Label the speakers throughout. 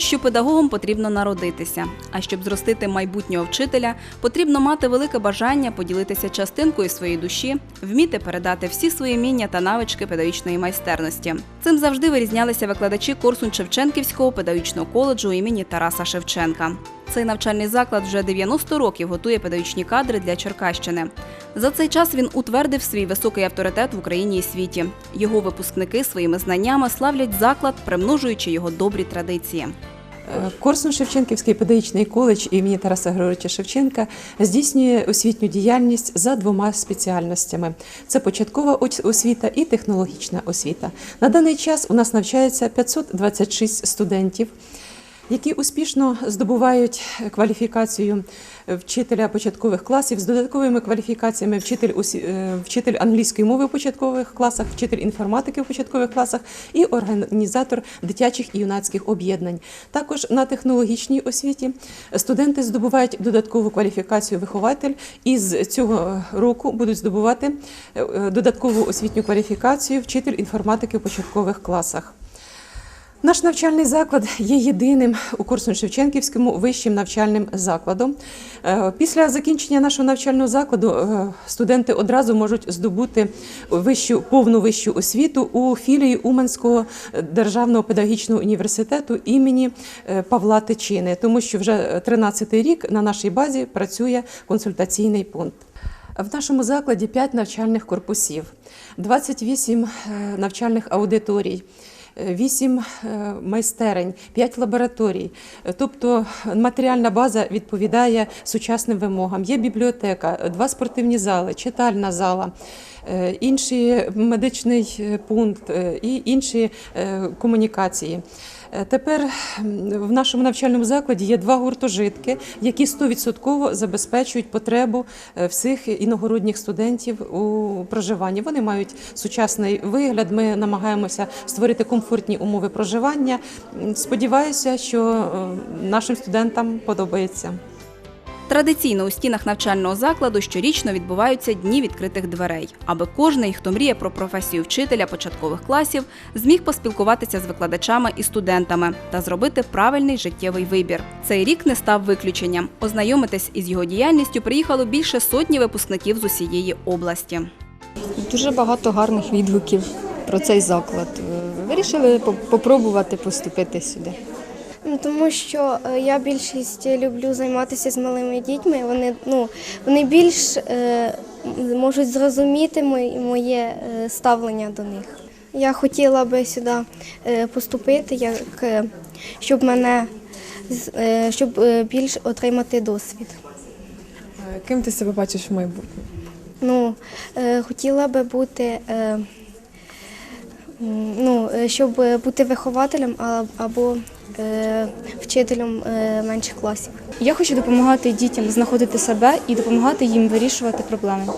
Speaker 1: Кажуть, що педагогом потрібно народитися. А щоб зростити майбутнього вчителя, потрібно мати велике бажання поділитися частинкою своєї душі, вміти передати всі свої вміння та навички педагогічної майстерності. Цим завжди вирізнялися викладачі курсу Шевченківського педагогічного коледжу імені Тараса Шевченка. Цей навчальний заклад вже 90 років готує педагогічні кадри для Черкащини. За цей час він утвердив свій високий авторитет в Україні і світі. Його випускники своїми знаннями славлять заклад, примножуючи його добрі традиції.
Speaker 2: Корсун Шевченківський педагогічний коледж імені Тараса Григоровича Шевченка здійснює освітню діяльність за двома спеціальностями: це початкова освіта і технологічна освіта. На даний час у нас навчається 526 студентів. Які успішно здобувають кваліфікацію вчителя початкових класів з додатковими кваліфікаціями вчитель, е, вчитель англійської мови в початкових класах, вчитель інформатики в початкових класах і організатор дитячих і юнацьких об'єднань. Також на технологічній освіті студенти здобувають додаткову кваліфікацію вихователь і з цього року будуть здобувати е, е, додаткову освітню кваліфікацію вчитель інформатики в початкових класах. Наш навчальний заклад є єдиним у Корсун-Шевченківському вищим навчальним закладом. Е, Після закінчення нашого навчального закладу е, студенти одразу можуть здобути вищу повну вищу освіту у філії Уманського державного педагогічного університету імені е, Павла Тичини, тому що вже 13-й рік на нашій базі працює консультаційний пункт. В нашому закладі 5 навчальних корпусів, 28 е, навчальних аудиторій. 8 майстерень, 5 лабораторій. Е, Тобто матеріальна база відповідає сучасним вимогам. Є бібліотека, два спортивні зали, читальна зала, е, інший медичний е, пункт е, і інші е, комунікації. Е, Тепер в нашому навчальному закладі є два гуртожитки, які 100% забезпечують потребу е, всіх іногородніх студентів у проживанні. Вони мають сучасний вигляд. Ми намагаємося створити комфортні умови проживання. Сподіваюся, що е, нашим студентам подобається.
Speaker 1: Традиційно у стінах навчального закладу щорічно відбуваються дні відкритих дверей, аби кожний, хто мріє про професію вчителя початкових класів, зміг поспілкуватися з викладачами і студентами та зробити правильний життєвий вибір. Цей рік не став виключенням. Ознайомитись із його діяльністю приїхало більше сотні випускників з усієї області.
Speaker 3: Дуже багато гарних відгуків про цей заклад. Е, Вирішили попробувати поступити сюди.
Speaker 4: Ну, тому що е, я більшість люблю займатися з малими дітьми. Вони, ну, вони більш е, можуть зрозуміти моє, е, ставлення до них. Я хотіла би сюди поступити, як, щоб мене щоб більш отримати досвід.
Speaker 5: Ким ти себе бачиш в майбутньому?
Speaker 4: Ну, хотіла би бути, ну, щоб бути вихователем або вчителем е, менших класів.
Speaker 6: Я хочу допомагати дітям знаходити себе і допомагати їм вирішувати проблеми.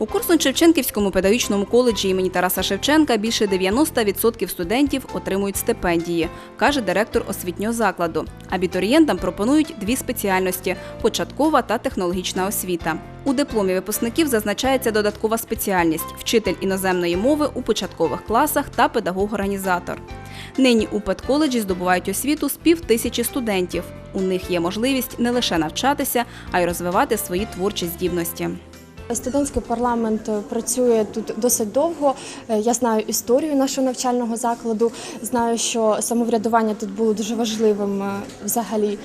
Speaker 1: У Корсун-Шевченківському педагогічному коледжі імені Тараса Шевченка більше 90% студентів отримують стипендії, каже директор освітнього закладу. Абітурієнтам пропонують дві спеціальності початкова та технологічна освіта. У дипломі випускників зазначається додаткова спеціальність вчитель іноземної мови у початкових класах та педагог-організатор. Нині у педколеджі здобувають освіту з пів тисячі студентів. У них є можливість не лише навчатися, а й розвивати свої творчі здібності.
Speaker 7: Студентський парламент е, працює тут досить довго. Е, Я знаю історію нашого навчального закладу. Знаю, що самоврядування тут було дуже важливим е, взагалі.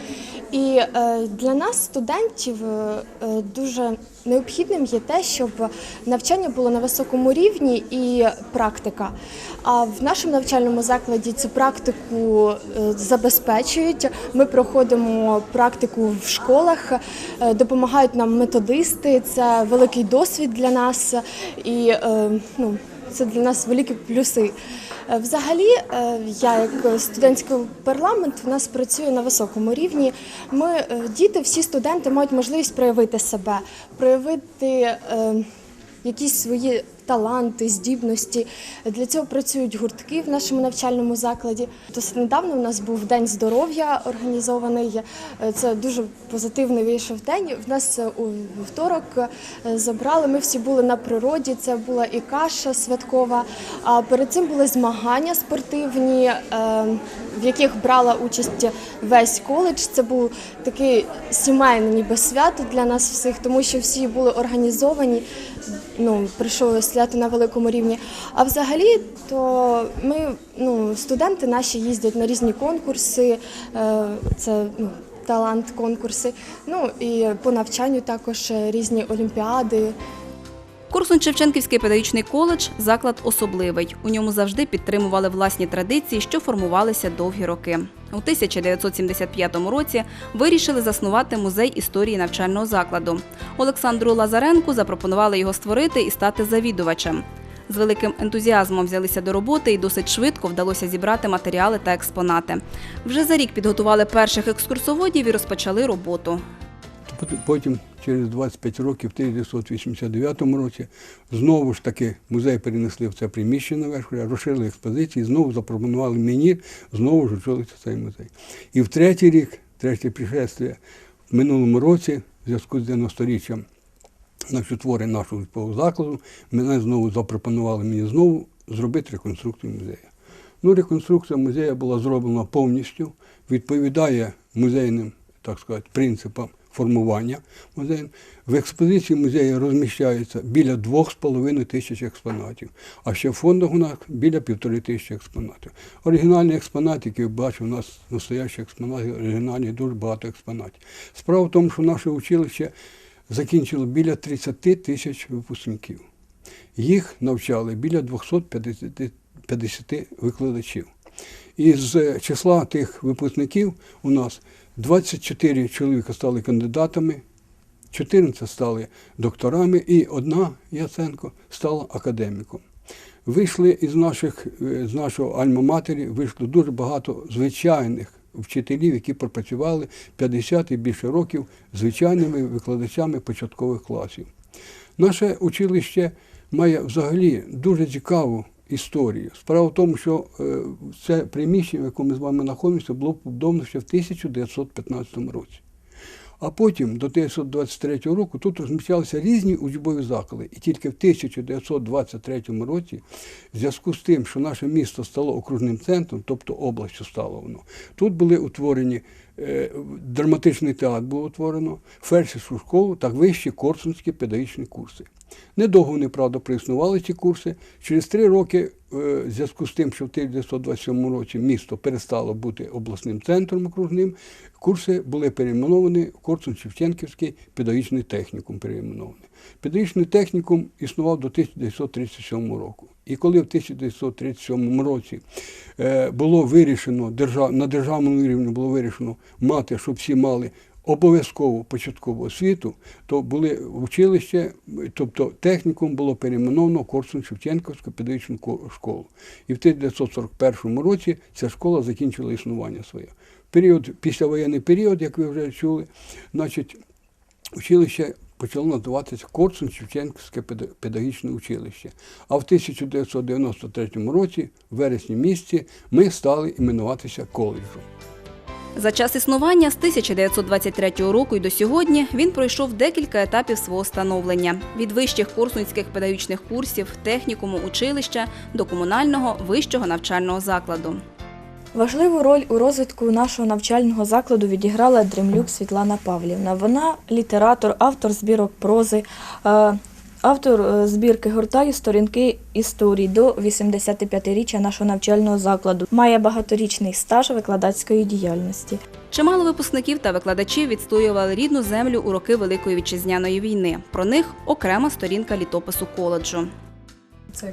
Speaker 7: І для нас, студентів, дуже необхідним є те, щоб навчання було на високому рівні і практика. А в нашому навчальному закладі цю практику е, забезпечують. Ми проходимо практику в школах, е, допомагають нам методисти. Це великий досвід для нас, і е, ну, це для нас великі плюси. Е, Взагалі, е, я як студентський парламент у нас працює на високому рівні. Ми е, діти, всі студенти мають можливість проявити себе, проявити. якісь свої таланти, здібності. Для цього працюють гуртки в нашому навчальному закладі. Досить недавно у нас був день здоров'я організований. Е, Це дуже позитивний вийшов день. В нас е, у вівторок е, забрали. Ми всі були на природі. Це була і каша святкова. А перед цим були змагання спортивні, в яких брала участь весь коледж. Це був такий сімейний ніби свято для нас всіх, тому що всі були організовані. Ну, прийшов свято на великому рівні. А взагалі, то ми, ну, студенти наші їздять на різні конкурси. е, Це ну, талант конкурси. Ну і по навчанню також е, різні олімпіади.
Speaker 1: Корсунь-Шевченківський педагогічний коледж заклад особливий. У ньому завжди підтримували власні традиції, що формувалися довгі роки. У 1975 році вирішили заснувати музей історії навчального закладу. Олександру Лазаренку запропонували його створити і стати завідувачем. З великим ентузіазмом взялися до роботи і досить швидко вдалося зібрати матеріали та експонати. Вже за рік підготували перших екскурсоводів і розпочали роботу.
Speaker 8: Потім, через 25 років, в 1989 році, знову ж таки музей перенесли в це приміщення наверх, розширили експозиції, знову запропонували мені знову ж очолити цей музей. І в третій рік, третє пришествие, в минулому році, в зв'язку з 90-річчям значить, твори нашого військового закладу, мене знову запропонували мені знову зробити реконструкцію музею. Ну, реконструкція музею була зроблена повністю, відповідає музейним, так сказати, принципам формування музею. В експозиції музею розміщається біля 2,5 тисяч експонатів, а ще в фондах у нас біля півтори тисячі експонатів. Оригінальні експонати, які бачу, у нас настоящі експонати, оригінальні, дуже багато експонатів. Справа в тому, що наше училище закінчило біля 30 тисяч випускників. Їх навчали біля 250 викладачів. Із числа тих випускників у нас 24 чоловіка стали кандидатами, 14 стали докторами і одна Яценко стала академіком. Вийшли із наших, е, з нашого альма-матері, вийшло дуже багато звичайних вчителів, які пропрацювали 50 і більше років звичайними викладачами початкових класів. Наше училище має взагалі дуже цікаву історію. Справа в тому, що е, це приміщення, в якому ми з вами знаходимося, було побудовано ще в 1915 році. А потім, до 1923 року, тут розміщалися різні учбові заклади. І тільки в 1923 році, в зв'язку з тим, що наше місто стало окружним центром, тобто областю стало воно, тут були утворені драматичний театр було утворено, фельдшерську школу та вищі корсунські педагогічні курси. Недовго вони, правда, проіснували ці курси. Через три роки, е, в зв'язку з тим, що в 1927 році місто перестало бути обласним центром окружним, курси були перейменовані в Корсун-Шевченківський педагогічний технікум перейменований. Педагогічний технікум існував до 1937 року. І коли в 1937 році е, було вирішено на державному рівні було вирішено мати, щоб всі мали обов'язкову початкову освіту, то були училище, тобто технікум було перейменовано в Корсун-Шевченківську педагогічну школу. І в 1941 році ця школа закінчила існування своє. Період, післявоєнний період, як ви вже чули, значить, училище почало називатися Корсун-Шевченківське педагогічне училище. А в 1993 році, в вересні місяці, ми стали іменуватися коледжем.
Speaker 1: За час існування з 1923 року і до сьогодні він пройшов декілька етапів свого становлення від вищих корсунських педагогічних курсів, технікуму, училища до комунального вищого навчального закладу.
Speaker 9: Важливу роль у розвитку нашого навчального закладу відіграла Дремлюк Світлана Павлівна. Вона літератор, автор збірок прози, е, автор е, збірки гуртаю сторінки історії до 85-річчя нашого навчального закладу. Має багаторічний стаж викладацької діяльності.
Speaker 1: Чимало випускників та викладачів відстоювали рідну землю у роки Великої вітчизняної війни. Про них окрема сторінка літопису коледжу.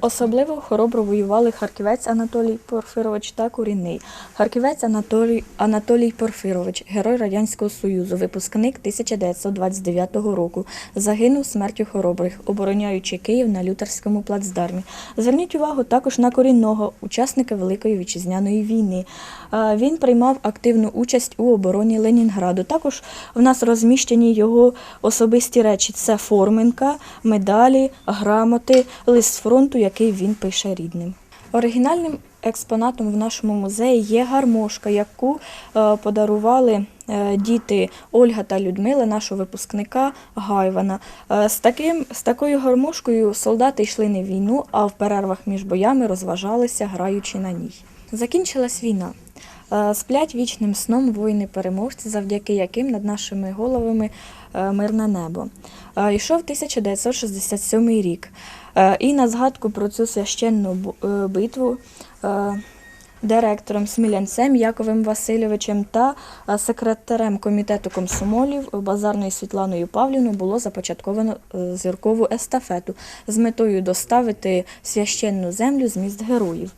Speaker 9: Особливо хоробро воювали харківець Анатолій Порфирович та Курінний. Харківець Анатолій, Анатолій Порфирович, герой Радянського Союзу, випускник 1929 року, загинув смертю хоробрих, обороняючи Київ на Лютерському плацдармі. Зверніть увагу також на корінного учасника Великої вітчизняної війни. Він приймав активну участь у обороні Ленінграду. Також в нас розміщені його особисті речі: це форминка, медалі, грамоти, лист з фронту, який він пише рідним. Оригінальним експонатом в нашому музеї є гармошка, яку е, подарували е, діти Ольга та Людмила, нашого випускника Гайвана. Е, з, таким, з такою гармошкою солдати йшли на війну, а в перервах між боями розважалися, граючи на ній. Закінчилась війна. Сплять вічним сном воїни-переможці, завдяки яким над нашими головами мирне небо. Йшов 1967 рік. Е, І на згадку про цю священну е, битву е, директором Смілянцем Яковим Васильовичем та секретарем комітету комсомолів Базарною Світланою Павлівною було започатковано зіркову естафету з метою доставити священну землю з міст героїв.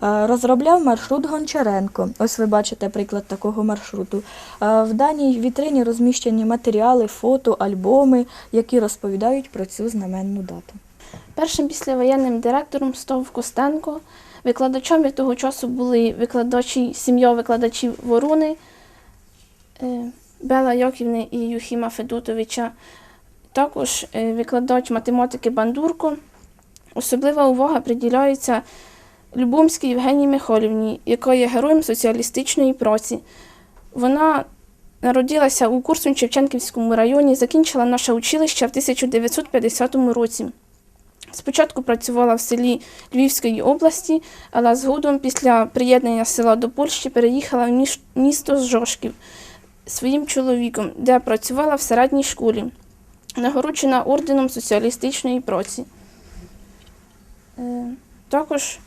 Speaker 9: Розробляв маршрут Гончаренко. Ось ви бачите приклад такого маршруту. В даній вітрині розміщені матеріали, фото, альбоми, які розповідають про цю знаменну дату.
Speaker 10: Першим післявоєнним директором став Костенко. Викладачами того часу були викладачі, сім'я викладачів Воруни, е, Бела Яківни і Юхіма Федотовича. Також е, викладач математики Бандурко. Особлива увага приділяється Любомській Євгенії Михайлівні, яка є героєм соціалістичної праці. Вона народилася у Курсун-Шевченківському районі, закінчила наше училище в 1950 році. Спочатку працювала в селі Львівської області, але згодом після приєднання села до Польщі переїхала в місто Жошків своїм чоловіком, де працювала в середній школі, нагороджена орденом соціалістичної праці. Е, Також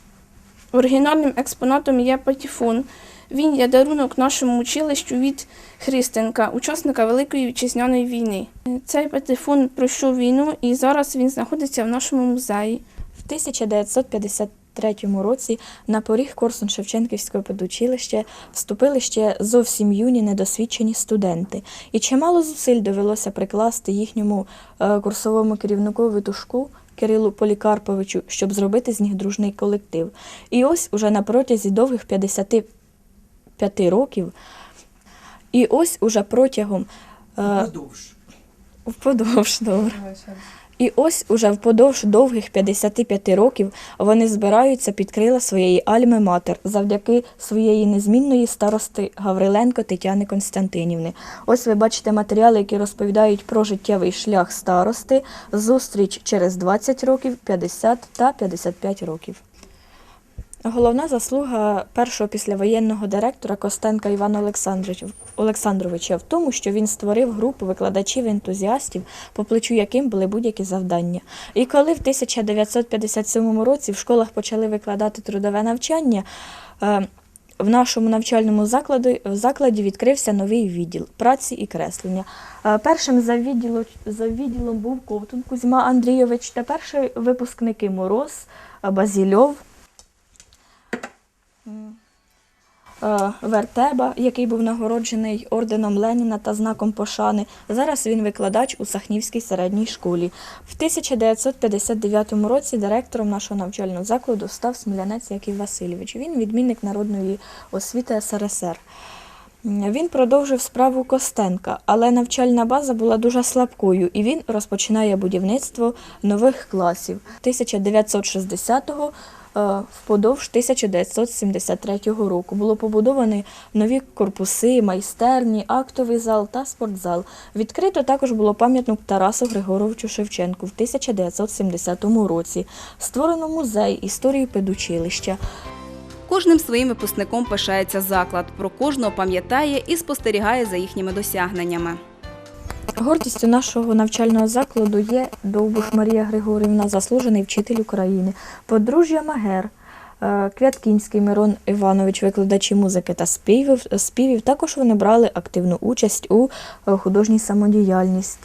Speaker 10: оригінальним експонатом є патефон. Він є дарунок нашому училищу від Христенка, учасника Великої вітчизняної війни. Цей патефон пройшов війну і зараз він знаходиться в нашому музеї.
Speaker 9: В 1953 році на поріг Корсун-Шевченківського педучилища вступили ще зовсім юні недосвідчені студенти, і чимало зусиль довелося прикласти їхньому е, курсовому керівнику Витушку Кирилу Полікарповичу, щоб зробити з них дружний колектив. І ось уже на протязі довгих 55 років, і ось уже протягом е, вподовж добре. І ось уже впродовж довгих 55 років вони збираються під крила своєї альми-матер завдяки своєї незмінної старости Гавриленко Тетяни Константинівни. Ось ви бачите матеріали, які розповідають про життєвий шлях старости, зустріч через 20 років, 50 та 55 років. Головна заслуга першого післявоєнного директора Костенка Івана Олександровича, в тому, що він створив групу викладачів-ентузіастів, по плечу яким були будь-які завдання. І коли в 1957 році в школах почали викладати трудове навчання, е, в нашому навчальному закладі, закладі відкрився новий відділ праці і креслення. Е, Першим за, відділо, за відділом був Ковтун Кузьма Андрійович та перші випускники Мороз, Базільов, Вертеба, який був нагороджений орденом Леніна та знаком пошани. Зараз він викладач у Сахнівській середній школі. В 1959 році директором нашого навчального закладу став Смілянець Яків Васильович. Він відмінник народної освіти СРСР. Він продовжив справу Костенка, але навчальна база була дуже слабкою, і він розпочинає будівництво нових класів 1960-го е, впродовж 1973 року. Було побудовані нові корпуси, майстерні, актовий зал та спортзал. Відкрито також було пам'ятник Тарасу Григоровичу Шевченку в 1970 році. Створено музей історії педучилища.
Speaker 1: Кожним своїм випускником пишається заклад, про кожного пам'ятає і спостерігає за їхніми досягненнями.
Speaker 9: Гордістю нашого навчального закладу є Довбуш Марія Григорівна, заслужений вчитель України, подружжя Магер, е, Квяткінський Мирон Іванович, викладачі музики та співів. співів. Також вони брали активну участь у е, художній самодіяльності.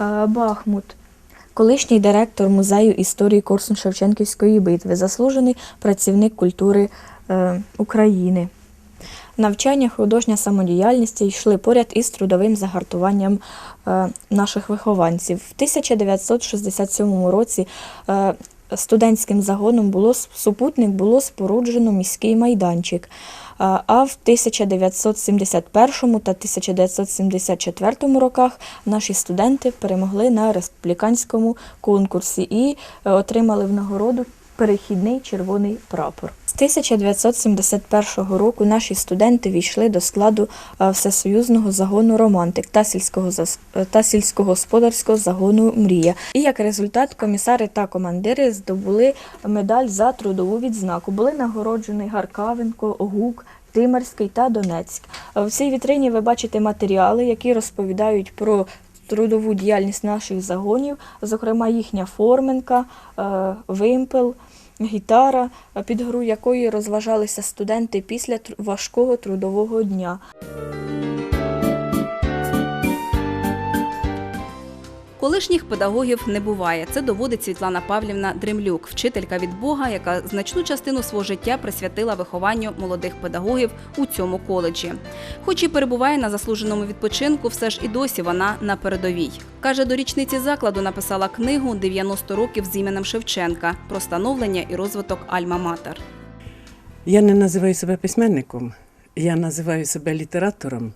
Speaker 9: Е, Бахмут. колишній директор музею історії Корсун-Шевченківської битви, заслужений працівник культури України. Навчання, художня самодіяльність йшли поряд із трудовим загартуванням е, наших вихованців. В 1967 році е, студентським загоном було супутник було споруджено міський майданчик. А а в 1971 та 1974 роках наші студенти перемогли на республіканському конкурсі і е, отримали в нагороду перехідний червоний прапор. З 1971 року наші студенти війшли до складу е, всесоюзного загону романтик та сільського е, та сільськогосподарського загону Мрія. І як результат, комісари та командири здобули медаль за трудову відзнаку. Були нагороджені Гаркавенко, Гук. Тимерський та Донецьк. В цій вітрині ви бачите матеріали, які розповідають про трудову діяльність наших загонів, зокрема їхня форменка, е, вимпел, гітара, під гру якої розважалися студенти після важкого трудового дня.
Speaker 1: Колишніх педагогів не буває. Це доводить Світлана Павлівна Дремлюк, вчителька від Бога, яка значну частину свого життя присвятила вихованню молодих педагогів у цьому коледжі. Хоч і перебуває на заслуженому відпочинку, все ж і досі вона на передовій. Каже, до річниці закладу написала книгу «90 років з іменем Шевченка про становлення і розвиток Альма-Матер.
Speaker 11: Я не називаю себе письменником, я називаю себе літератором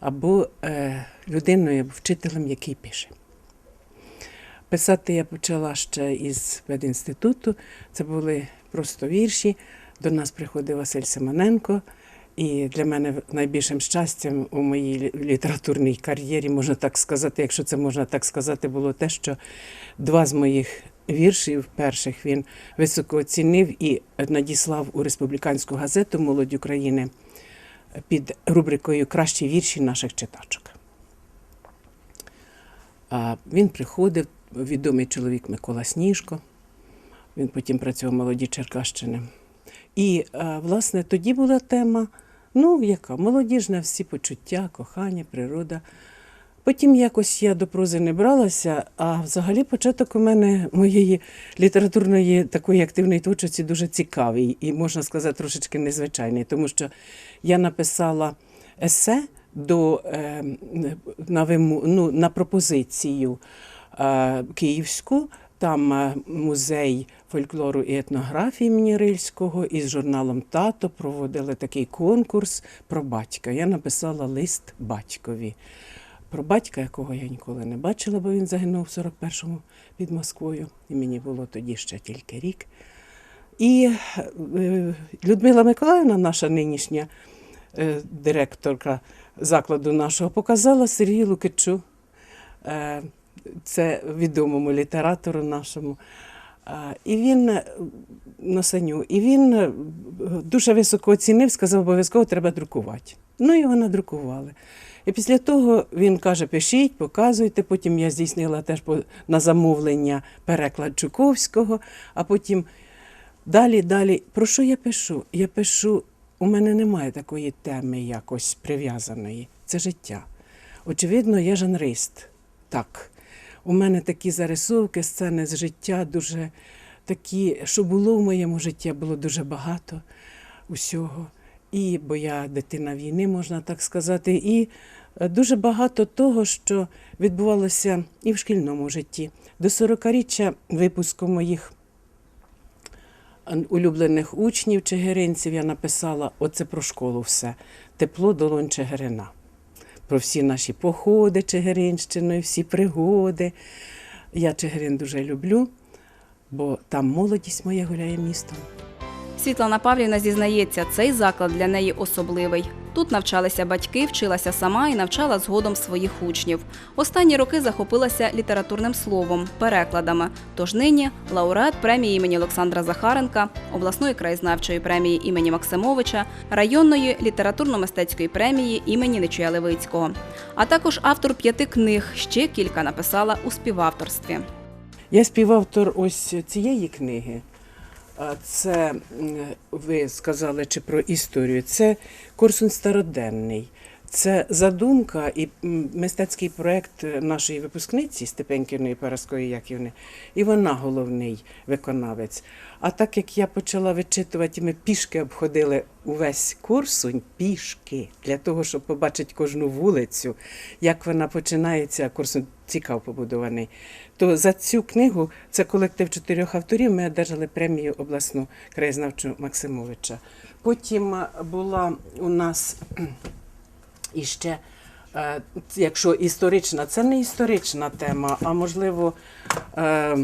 Speaker 11: або е, людиною, або вчителем, який пише. Писати я почала ще із педінституту. Це були просто вірші. До нас приходив Василь Семененко. І для мене найбільшим щастям у моїй літературній кар'єрі, можна так сказати, якщо це можна так сказати, було те, що два з моїх віршів перших він високо оцінив і надіслав у республіканську газету Молодь України під рубрикою Кращі вірші наших читачок. А Він приходив, відомий чоловік Микола Сніжко. Він потім працював молоді Черкащини. І, власне, тоді була тема, ну, яка молодіжна, всі почуття, кохання, природа. Потім якось я до прози не бралася, а взагалі початок у мене моєї літературної такої активної творчості дуже цікавий і, можна сказати, трошечки незвичайний, тому що я написала есе до, е, на, виму, ну, на пропозицію е, київську. Там е, музей фольклору і етнографії імені Рильського із журналом Тато проводили такий конкурс про батька. Я написала лист батькові. Про батька, якого я ніколи не бачила, бо він загинув в 41-му під Москвою, і мені було тоді ще тільки рік. І е, Людмила Миколаївна, наша нинішня е, директорка закладу нашого, показала Сергію Лукичу, е, це відомому літератору нашому. І він е, Носаню, і він е, дуже високо оцінив, сказав, обов'язково треба друкувати. Ну, його надрукували. І після того він каже: пишіть, показуйте. Потім я здійснила теж на замовлення переклад Чуковського, а потім далі, далі. Про що я пишу? Я пишу, у мене немає такої теми якось прив'язаної. Це життя. Очевидно, я жанрист. Так. У мене такі зарисовки, сцени з життя, дуже такі, що було в моєму житті, було дуже багато усього. І бо я дитина війни, можна так сказати, і е, дуже багато того, що відбувалося і в шкільному житті. До 40-річчя випуску моїх е, улюблених учнів чигиринців я написала оце про школу все. Тепло долонь Чигирина. Про всі наші походи Чигиринщиною, всі пригоди. Я Чигирин дуже люблю, бо там молодість моя гуляє містом.
Speaker 1: Світлана Павлівна зізнається, цей заклад для неї особливий. Тут навчалися батьки, вчилася сама і навчала згодом своїх учнів. Останні роки захопилася літературним словом, перекладами. Тож нині лауреат премії імені Олександра Захаренка, обласної краєзнавчої премії імені Максимовича, районної літературно-мистецької премії імені Нечуя Левицького. А також автор п'яти книг, ще кілька написала у співавторстві.
Speaker 11: Я співавтор ось цієї книги. Це ви сказали чи про історію. Це Корсун Староденний. Це задумка і мистецький проєкт нашої випускниці Степеньківної Параскої Яківни, і вона головний виконавець. А так як я почала вичитувати, ми пішки обходили увесь Корсунь, пішки, для того, щоб побачити кожну вулицю, як вона починається, Корсунь цікаво побудований. То за цю книгу, це колектив чотирьох авторів, ми одержали премію обласну краєзнавчу Максимовича. Потім е, була у нас і ще, е, якщо історична, це не історична тема, а можливо, е,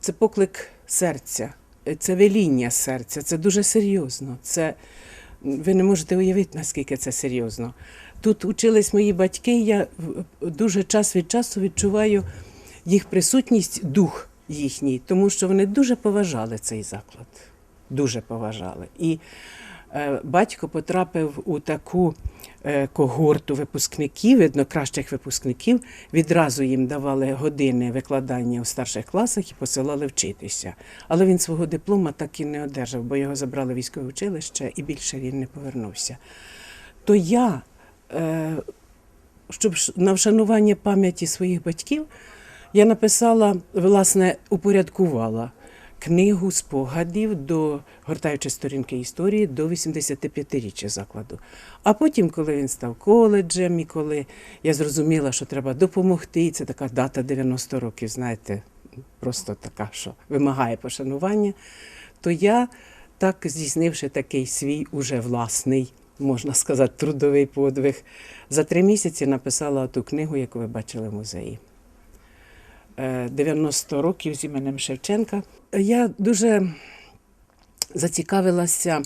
Speaker 11: це поклик серця, е, це веління серця, це дуже серйозно. Це, ви не можете уявити, наскільки це серйозно. Тут учились мої батьки, я дуже час від часу відчуваю їх присутність, дух їхній, тому що вони дуже поважали цей заклад. Дуже поважали. І батько потрапив у таку е, когорту випускників, видно, кращих випускників. Відразу їм давали години викладання у старших класах і посилали вчитися. Але він свого диплома так і не одержав, бо його забрали військове училище і більше він не повернувся. То я, е, щоб на вшанування пам'яті своїх батьків, я написала, власне, упорядкувала книгу спогадів до гортаючи сторінки історії до 85-річчя закладу. А потім, коли він став коледжем, і коли я зрозуміла, що треба допомогти, і це така дата 90 років, знаєте, просто така, що вимагає пошанування, то я, так здійснивши такий свій уже власний, можна сказати, трудовий подвиг, за три місяці написала ту книгу, яку ви бачили в музеї. Е, 90 років з іменем Шевченка. Я дуже зацікавилася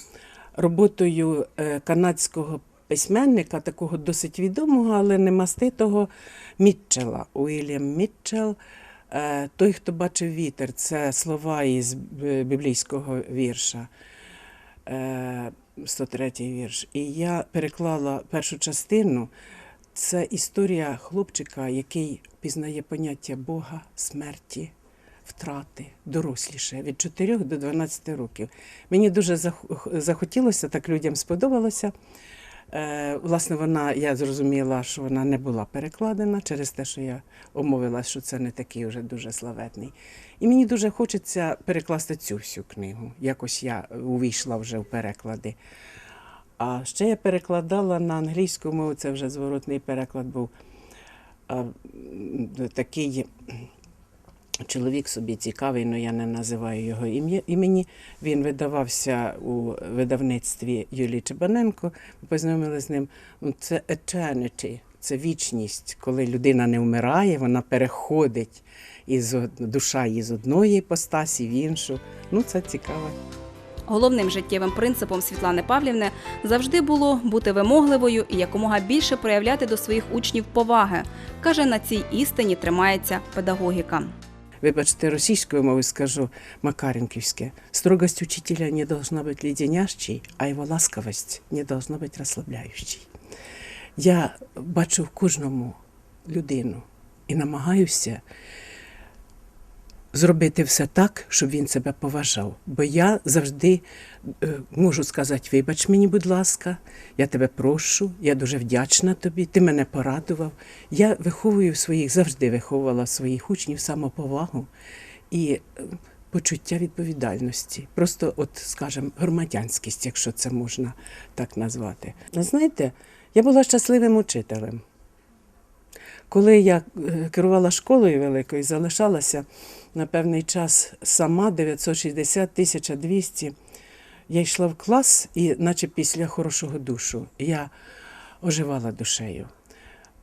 Speaker 11: роботою е, канадського письменника, такого досить відомого, але не маститого Мітчела. Уільям Мітчел. Е, Той, хто бачив вітер, це слова із біблійського вірша. Е, 103-й вірш. І я переклала першу частину. Це історія хлопчика, який пізнає поняття Бога, смерті, втрати, доросліше від 4 до 12 років. Мені дуже зах- захотілося, так людям сподобалося. Е, власне, вона, я зрозуміла, що вона не була перекладена через те, що я умовилася, що це не такий вже дуже славетний. І мені дуже хочеться перекласти цю всю книгу. Якось я увійшла вже в переклади. А ще я перекладала на англійську мову, це вже зворотний переклад був. Такий чоловік собі цікавий, але я не називаю його імені. Він видавався у видавництві Юлії Чебаненко. Ми познайомилися з ним. Ну, Це eternity, це вічність, коли людина не вмирає, вона переходить із душа її з одної іпостасі в іншу. Ну, це цікаво.
Speaker 1: Головним життєвим принципом Світлани Павлівни завжди було бути вимогливою і якомога більше проявляти до своїх учнів поваги. Каже, на цій істині тримається педагогіка.
Speaker 11: Вибачте, російською мовою скажу макаренківське. Строгость учителя не должна быть леденящей, а его ласковость не должна быть розслабляючей. Я бачу в кожному людину і намагаюся зробити все так, щоб він себе поважав. Бо я завжди е, можу сказати: вибач мені, будь ласка, я тебе прошу, я дуже вдячна тобі, ти мене порадував. Я виховую своїх, завжди виховувала своїх учнів самоповагу і е, почуття відповідальності. Просто, от, скажімо, громадянськість, якщо це можна так назвати. Знаєте, я була щасливим учителем. Коли я е, керувала школою великою, залишалася на певний час сама 960 1200, я йшла в клас, і, наче після хорошого душу, я оживала душею.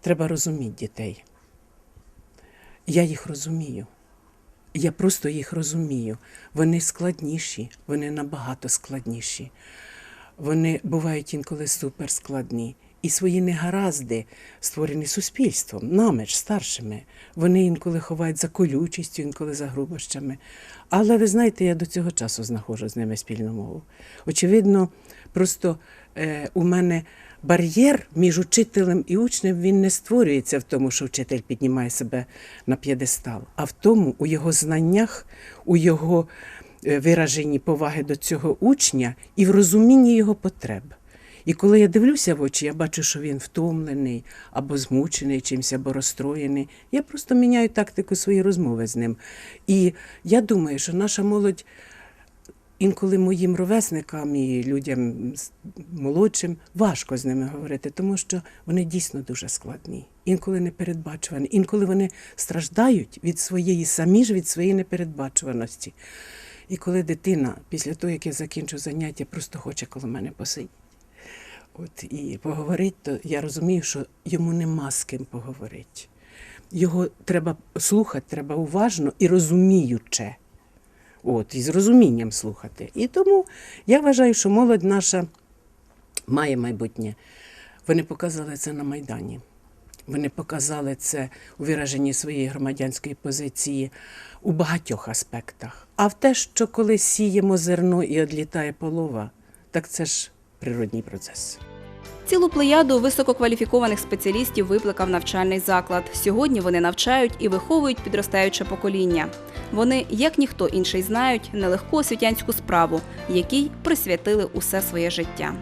Speaker 11: Треба розуміти дітей. Я їх розумію. Я просто їх розумію. Вони складніші, вони набагато складніші. Вони бувають інколи суперскладні. І свої негаразди, створені суспільством, нами ж старшими, вони інколи ховають за колючістю, інколи за грубощами. Але ви знаєте, я до цього часу знаходжу з ними спільну мову. Очевидно, просто е, у мене бар'єр між учителем і учнем він не створюється в тому, що вчитель піднімає себе на п'єдестал, а в тому, у його знаннях, у його е, вираженні поваги до цього учня і в розумінні його потреб. І коли я дивлюся в очі, я бачу, що він втомлений або змучений чимось, або розстроєний. Я просто міняю тактику своєї розмови з ним. І я думаю, що наша молодь інколи моїм ровесникам і людям молодшим важко з ними говорити, тому що вони дійсно дуже складні, інколи непередбачувані, інколи вони страждають від своєї самі ж від своєї непередбачуваності. І коли дитина після того, як я закінчу заняття, просто хоче коло мене посидіти. От і поговорити, то я розумію, що йому нема з ким поговорити. Його треба слухати, треба уважно і розуміюче. От, і з розумінням слухати. І тому я вважаю, що молодь наша має майбутнє. Вони показали це на Майдані. Вони показали це у вираженні своєї громадянської позиції у багатьох аспектах. А в те, що коли сіємо зерно і одлітає полова, так це ж природній процес.
Speaker 1: Цілу плеяду висококваліфікованих спеціалістів викликав навчальний заклад. Сьогодні вони навчають і виховують підростаюче покоління. Вони, як ніхто інший, знають нелегку освітянську справу, якій присвятили усе своє життя.